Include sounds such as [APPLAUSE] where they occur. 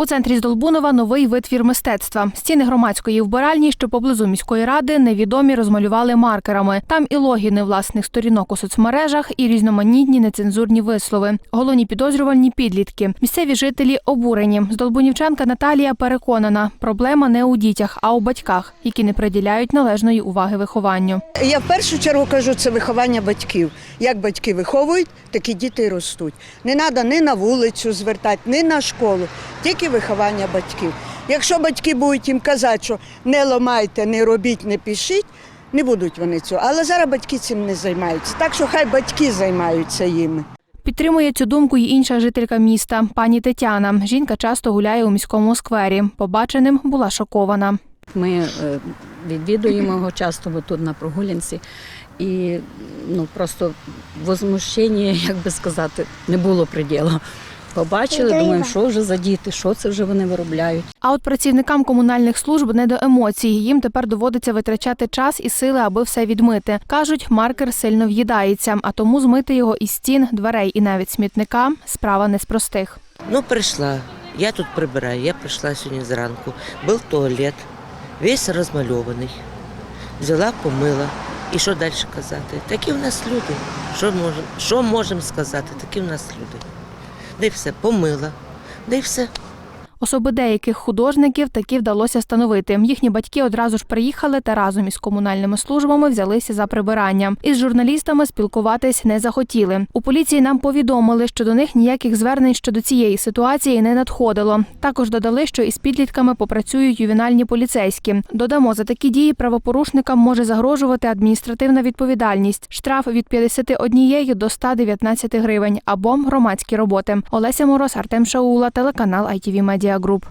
У центрі Здолбунова новий витвір мистецтва. Стіни громадської вбиральні, що поблизу міської ради, невідомі розмалювали маркерами. Там і логіни власних сторінок у соцмережах, і різноманітні нецензурні вислови. Головні підозрювальні підлітки. Місцеві жителі обурені. Здолбунівчанка Наталія переконана, проблема не у дітях, а у батьках, які не приділяють належної уваги вихованню. Я в першу чергу кажу, це виховання батьків. Як батьки виховують, так і діти ростуть. Не треба ні на вулицю звертати, ні на школу, тільки виховання батьків. Якщо батьки будуть їм казати, що не ламайте, не робіть, не пишіть, не будуть вони цього. Але зараз батьки цим не займаються. Так що хай батьки займаються їми. Підтримує цю думку й інша жителька міста, пані Тетяна. Жінка часто гуляє у міському сквері. Побаченим була шокована. Ми е, відвідуємо його часто бо тут на прогулянці. І ну просто возмущення, [LAUGHS] як би сказати, не було приділу. Побачили, думаємо, що вже за діти, що це вже вони виробляють. А от працівникам комунальних служб не до емоцій. Їм тепер доводиться витрачати час і сили, аби все відмити. Кажуть, маркер сильно в'їдається, а тому змити його із стін, дверей і навіть смітника справа не з простих. Ну, прийшла. Я тут прибираю. Я прийшла сьогодні зранку. Був туалет, весь розмальований. Взяла, помила. І що далі казати? Такі в нас люди. Що можемо що можемо сказати? Такі в нас люди. Й все, помила. де все. Особи деяких художників таки вдалося встановити. Їхні батьки одразу ж приїхали та разом із комунальними службами взялися за прибирання. Із журналістами спілкуватись не захотіли. У поліції нам повідомили, що до них ніяких звернень щодо цієї ситуації не надходило. Також додали, що із підлітками попрацюють ювенальні поліцейські. Додамо, за такі дії правопорушникам може загрожувати адміністративна відповідальність, штраф від 51 до 119 гривень або громадські роботи. Олеся Мороз, Артем Шаула, телеканал ITV Media Group.